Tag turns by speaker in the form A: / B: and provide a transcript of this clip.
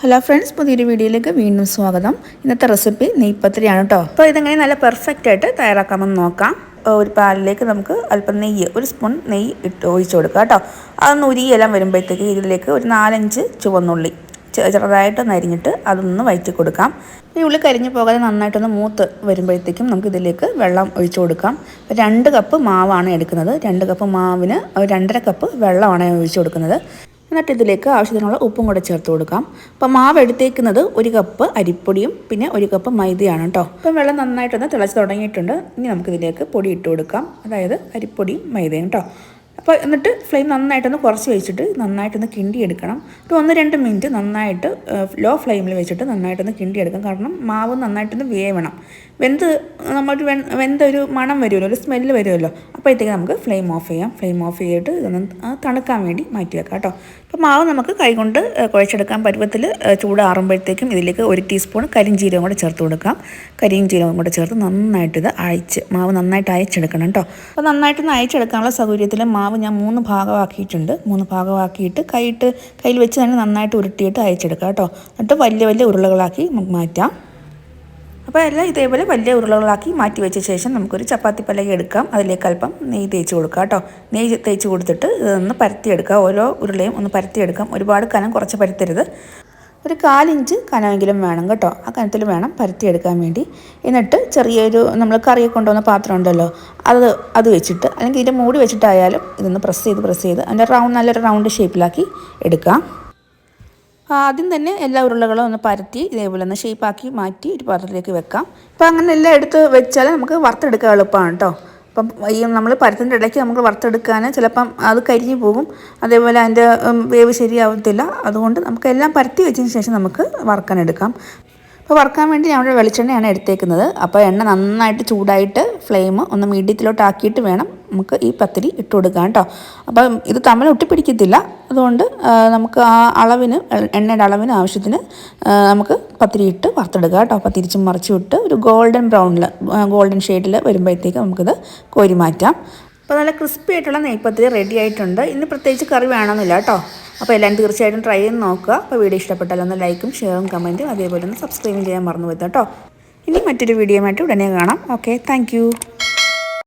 A: Hello friends പുതിയൊരു വീഡിയോയിലേക്ക് വീണ്ടും സ്വാഗതം. ഇന്നത്തെ റെസിപ്പി നെയ്പ്പത്തിരിയാണ് കേട്ടോ അപ്പോൾ ഇതെങ്ങനെ നല്ല പെർഫെക്റ്റ് ആയിട്ട് തയ്യാറാക്കാമെന്ന് നോക്കാം. ഒരു പാലിലേക്ക് നമുക്ക് അല്പം നെയ്യ് ഒരു സ്പൂൺ നെയ്യ് ഇട്ട് ഒഴിച്ചു കൊടുക്കുക കേട്ടോ അതൊന്ന് ഉരിയെല്ലാം വരുമ്പോഴത്തേക്ക് ഇതിലേക്ക് ഒരു നാലഞ്ച് ചുവന്നുള്ളി ചെറുതായിട്ട് നരിഞ്ഞിട്ട് അതൊന്ന് വയറ്റി കൊടുക്കാം. ഈ ഉള്ളി കരിഞ്ഞു പോകാതെ നന്നായിട്ടൊന്ന് മൂത്ത് വരുമ്പോഴത്തേക്കും നമുക്ക് ഇതിലേക്ക് വെള്ളം ഒഴിച്ചു കൊടുക്കാം. രണ്ട് കപ്പ് മാവാണ് എടുക്കുന്നത്. രണ്ട് കപ്പ് മാവിന് രണ്ടര കപ്പ് വെള്ളമാണ് ഒഴിച്ചു കൊടുക്കുന്നത്. എന്നിട്ട് ഇതിലേക്ക് ആവശ്യത്തിനുള്ള ഉപ്പും കൂടെ ചേർത്ത് കൊടുക്കാം. അപ്പം മാവ് എടുത്തേക്കുന്നത് ഒരു കപ്പ് അരിപ്പൊടിയും പിന്നെ ഒരു കപ്പ് മൈദയാണ് കേട്ടോ അപ്പം വെള്ളം നന്നായിട്ടൊന്ന് തിളച്ച് തുടങ്ങിയിട്ടുണ്ട്. ഇനി നമുക്കിതിലേക്ക് പൊടി ഇട്ട് കൊടുക്കാം. അതായത് അരിപ്പൊടിയും മൈദയും കേട്ടോ അപ്പോൾ എന്നിട്ട് ഫ്ലെയിം നന്നായിട്ടൊന്ന് കുറച്ച് വെച്ചിട്ട് നന്നായിട്ടൊന്ന് കിണ്ടി എടുക്കണം ഒരു ഒന്ന് രണ്ട് മിനിറ്റ് നന്നായിട്ട് ലോ ഫ്ലെയിമിൽ വെച്ചിട്ട് നന്നായിട്ടൊന്ന് കിണ്ടി എടുക്കാം കാരണം മാവ് നന്നായിട്ടൊന്ന് വേവണം. വെന്ത് നമ്മൾ വെന്ത ഒരു മണം വരുമല്ലോ ഒരു സ്മെല്ല് വരുമല്ലോ. അപ്പോഴത്തേക്ക് നമുക്ക് ഫ്ലെയിം ഓഫ് ചെയ്യാം. ഫ്ലെയിം ഓഫ് ചെയ്തിട്ട് ഇതൊന്ന് തണുക്കാൻ വേണ്ടി മാറ്റി വെക്കാം കേട്ടോ. അപ്പോൾ മാവ് നമുക്ക് കൈകൊണ്ട് കുഴച്ചെടുക്കാൻ പരുവത്തിൽ ചൂടാറുമ്പോഴത്തേക്കും ഇതിലേക്ക് ഒരു ടീസ്പൂൺ കരിഞ്ചീരകം കൂടെ ചേർത്ത് കൊടുക്കാം. കരിയും ജീരകം കൂടെ ചേർത്ത് നന്നായിട്ട് ഇത് അയച്ച് മാവ് നന്നായിട്ട് അയച്ചെടുക്കണം കേട്ടോ. അപ്പോൾ നന്നായിട്ടൊന്ന് അയച്ചെടുക്കാനുള്ള സൗകര്യത്തിൽ മാവ് ഞാൻ മൂന്ന് ഭാഗമാക്കിയിട്ടുണ്ട്. മൂന്ന് ഭാഗമാക്കിയിട്ട് കൈയിട്ട് കയ്യിൽ വെച്ച് തന്നെ നന്നായിട്ട് ഉരുട്ടിയിട്ട് അയച്ചെടുക്കാം കേട്ടോ. എന്നിട്ട് വലിയ വലിയ ഉരുളകളാക്കി മാറ്റാം. അപ്പോൾ എല്ലാം ഇതേപോലെ വലിയ ഉരുളകളാക്കി മാറ്റി വെച്ച ശേഷം നമുക്കൊരു ചപ്പാത്തി പലക എടുക്കാം. അതിലേക്ക് അല്പം നെയ്യ് തേച്ച് കൊടുക്കുക കേട്ടോ. നെയ്യ് തേച്ച് കൊടുത്തിട്ട് ഇതൊന്ന് പരത്തിയെടുക്കാം. ഓരോ ഉരുളയും ഒന്ന് പരത്തിയെടുക്കാം. ഒരുപാട് കനം കുറച്ച് പരത്തരുത്. ഒരു കാലിഞ്ച് കനമെങ്കിലും വേണം കേട്ടോ. ആ കനത്തിൽ വേണം പരത്തിയെടുക്കാൻ വേണ്ടി. എന്നിട്ട് ചെറിയൊരു നമ്മൾ കറിയൊക്കെ കൊണ്ടുവന്ന പാത്രം ഉണ്ടല്ലോ അത് അത് വെച്ചിട്ട് അല്ലെങ്കിൽ ഇതിന്റെ മൂടി വെച്ചിട്ടായാലും ഇതൊന്ന് പ്രസ് ചെയ്ത് പ്രസ് ചെയ്ത് അതിന്റെ റൗണ്ട് നല്ലൊരു റൗണ്ട് ഷേപ്പിലാക്കി എടുക്കാം. ആദ്യം തന്നെ എല്ലാ ഉരുളകളും ഒന്ന് പരത്തി ഇതേപോലെ ഒന്ന് ഷേപ്പാക്കി മാറ്റി ഒരു പാത്രത്തിലേക്ക് വെക്കാം. അപ്പോൾ അങ്ങനെ എല്ലാം എടുത്ത് വെച്ചാൽ നമുക്ക് വറുത്തെടുക്കാൻ എളുപ്പമാണ് കേട്ടോ. അപ്പം ഈ നമ്മൾ പരത്തിന്റെ ഇടയ്ക്ക് നമുക്ക് വറുത്തെടുക്കാൻ ചിലപ്പം അത് കരിഞ്ഞു പോകും. അതേപോലെ അതിന്റെ വേവ് ശരിയാവത്തില്ല. അതുകൊണ്ട് നമുക്ക് എല്ലാം പരത്തി വെച്ചതിന് ശേഷം നമുക്ക് വറുക്കാൻ എടുക്കാം. അപ്പോൾ വറുക്കാൻ വേണ്ടി ഞാൻ ഇവിടെ വെളിച്ചെണ്ണയാണ് എടുത്തേക്കുന്നത്. അപ്പോൾ എണ്ണ നന്നായിട്ട് ചൂടായിട്ട് ഫ്ലെയിം ഒന്ന് മീഡിയത്തിലോട്ട് ആക്കിയിട്ട് വേണം നമുക്ക് ഈ പത്തിരി ഇട്ട് കൊടുക്കാം കേട്ടോ. അപ്പം ഇത് തമ്മിൽ ഒട്ടിപ്പിടിക്കത്തില്ല. അതുകൊണ്ട് നമുക്ക് ആ അളവിന് എണ്ണയുടെ അളവിന് ആവശ്യത്തിന് നമുക്ക് പത്തിരി ഇട്ട് വറുത്തെടുക്കുക കേട്ടോ. അപ്പോൾ തിരിച്ചും മറിച്ചും ഇട്ട് ഒരു ഗോൾഡൻ ബ്രൗണിൽ ഗോൾഡൻ ഷെയ്ഡിൽ വരുമ്പോഴത്തേക്ക് നമുക്കിത് കോരി മാറ്റാം. അപ്പോൾ നല്ല ക്രിസ്പി ആയിട്ടുള്ള നെയ്പ്പത്തിരി റെഡി ആയിട്ടുണ്ട്. ഇന്ന് പ്രത്യേകിച്ച് കറി വേണമെന്നില്ല കേട്ടോ. അപ്പോൾ എല്ലാവരും തീർച്ചയായിട്ടും ട്രൈ ചെയ്ത് നോക്കുക. അപ്പോൾ വീഡിയോ ഇഷ്ടപ്പെട്ടാൽ ഒന്ന് ലൈക്കും ഷെയറും കമന്റും അതേപോലെ ഒന്ന് സബ്സ്ക്രൈബും ചെയ്യാൻ മറന്നു പോയി കേട്ടോ. ഇനി മറ്റൊരു വീഡിയോയുമായിട്ട് ഉടനെ കാണാം. Okay thank